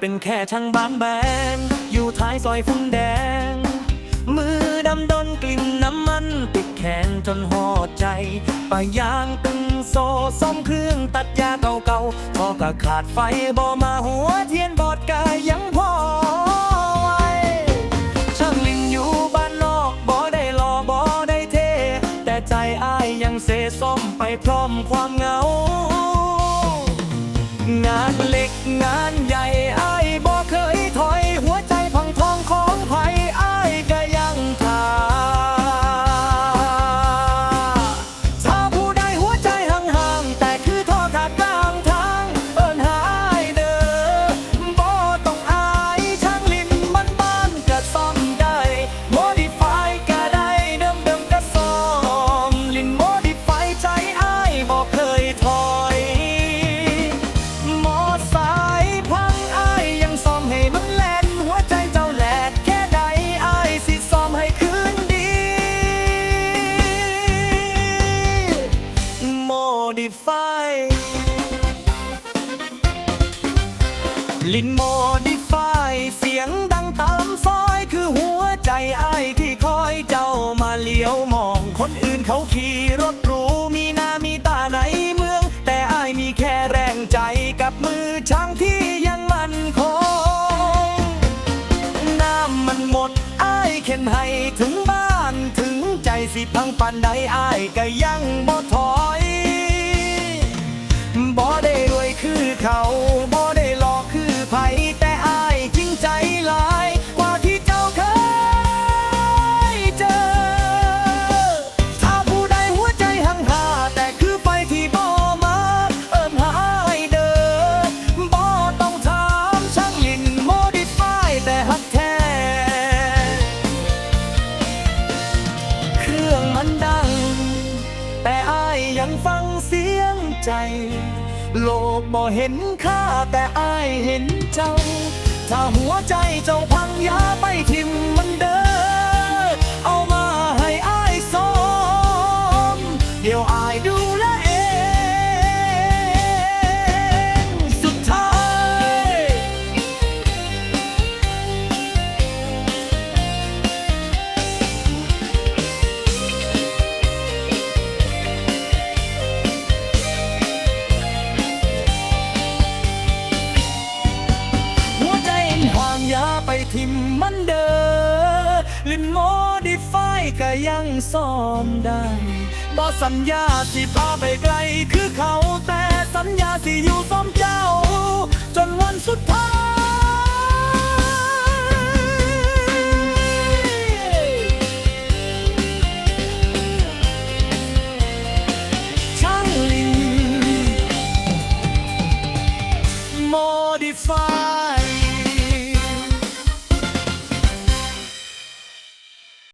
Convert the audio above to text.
เป็นแค่ช่างบางแบง อยู่ท้ายซอยฟุ้งแดง มือดำดนกลิ่นน้ำมัน ติดแขนจนหอดใจปะยางตึงโซซ่อมเครื่องตัดยาเก่าๆพอกะขาดไฟบ่มาหัวเทียนบอดกายยังพอไว้ช่างลิงอยู่บ้านนอกบ่ได้รอบ่ได้เท แต่ใจอ้ายยังเซส้มไปพร้อมความเหงางานเล็กงาน ลิน modify เสียงดังตามซอยคือหัวใจไอายที่คอยเจ้ามาเลี้ยวมอง คนอื่นเขาขี่รถหรูมีหน้ามีตาในเมือง แต่อายมีแค่แรงใจกับมือช่างที่ยังมั่นคง น้ำมันหมดไอายเข็นให้ถึงบ้านถึงใจสิพังปันใดไอายก็ยังบ่ถอ มันดัง แต่อายยังฟังเสียงใจ โลกบ่เห็นค่าแต่อายเห็นเจ้า ถ้าหัวใจเจ้าพังยาไปทิมมันเด้อ ไปทิมมันเดอลินโมดิฟายก็ยังซ่อมได้บอสัญญาสิพาไปไกลคือเขาแต่สัญญาสิอยู่ซ้อมเจ้า จนวันสุดท้ายช่างลิน modify